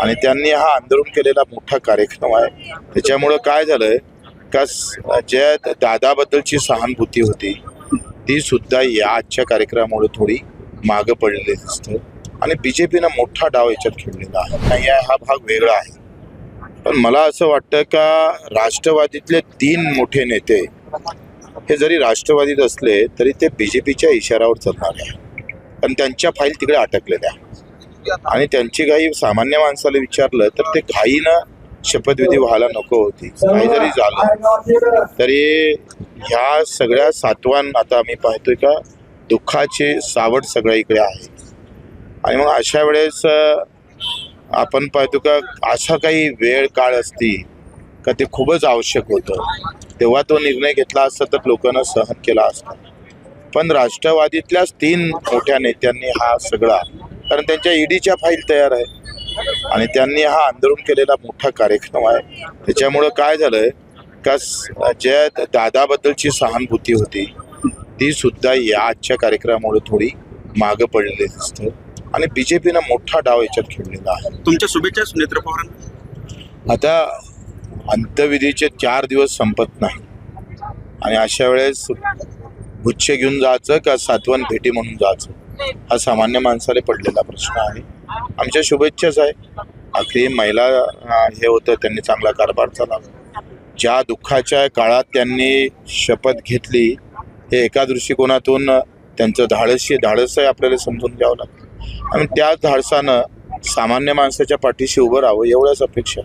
आणि त्यांनी हा आंदोलन केलेला मोठा कार्यक्रम आहे. त्याच्यामुळं काय झालंय का ज्या दादाबद्दलची सहानुभूती होती ती सुद्धा या आजच्या कार्यक्रमामुळे थोडी मागं पडलेली दिसते. आणि बी जे पीनं मोठा डाव याच्यात खेळलेला आहे. नाही आहे, हा भाग वेगळा आहे. पण मला असं वाटतं का राष्ट्रवादीतले तीन मोठे नेते हे जरी राष्ट्रवादीत असले तरी ते बी जे पीच्या इशारावर चालणार आहे. पण त्यांच्या फाईल तिकडे अटकलेल्या आहे आणि त्यांची काही सामान्य माणसाला विचारलं तर ते घाईनं शपथविधी व्हायला नको होती. काही जरी झालं. तरी ह्या सगळ्या सातवान आता आम्ही पाहतोय का दुःखाचे सावट सगळ्या इकडे आहे. आणि मग अशा वेळेस आपण पाहतो का असा काही वेळ काळ असती का ते खूपच आवश्यक होतं. तेव्हा तो निर्णय घेतला असता तर लोकांना सहन केला असता. पण राष्ट्रवादीतल्याच तीन मोठ्या नेत्यांनी हा सगळा कारण त्यांच्या ईडीच्या फाईल तयार आहे. आणि त्यांनी हा आंदोलन केलेला मोठा कार्यक्रम आहे. त्याच्यामुळं काय झालंय का ज्या दादाबद्दलची सहानुभूती होती ती सुद्धा या आजच्या कार्यक्रमामुळे थोडी मागं पडलेली दिसते. आणि बी जे पीनं मोठा डाव याच्यात खेळलेला आहे. तुमच्या शुभेच्छा सुनेत्र पवारांना. आता अंत्यविधीचे चार दिवस संपत नाही. आणि अशा वेळेस गुच्छ घेऊन जायचं का सातवन भेटी म्हणून जायचं? हा सामान्य माणसाला पडलेला प्रश्न आहे. आमच्या शुभेच्छाच आहे. अखेरी महिला हे होतं त्यांनी चांगला कारभार चालावा ज्या दुःखाच्या काळात त्यांनी शपथ घेतली हे एका दृष्टिकोनातून त्यांचं धाडसी धाडस आहे आपल्याला समजून घ्यावं लागतं. आणि त्याच धाडसानं सामान्य माणसाच्या पाठीशी उभं राहावं एवढ्याच अपेक्षा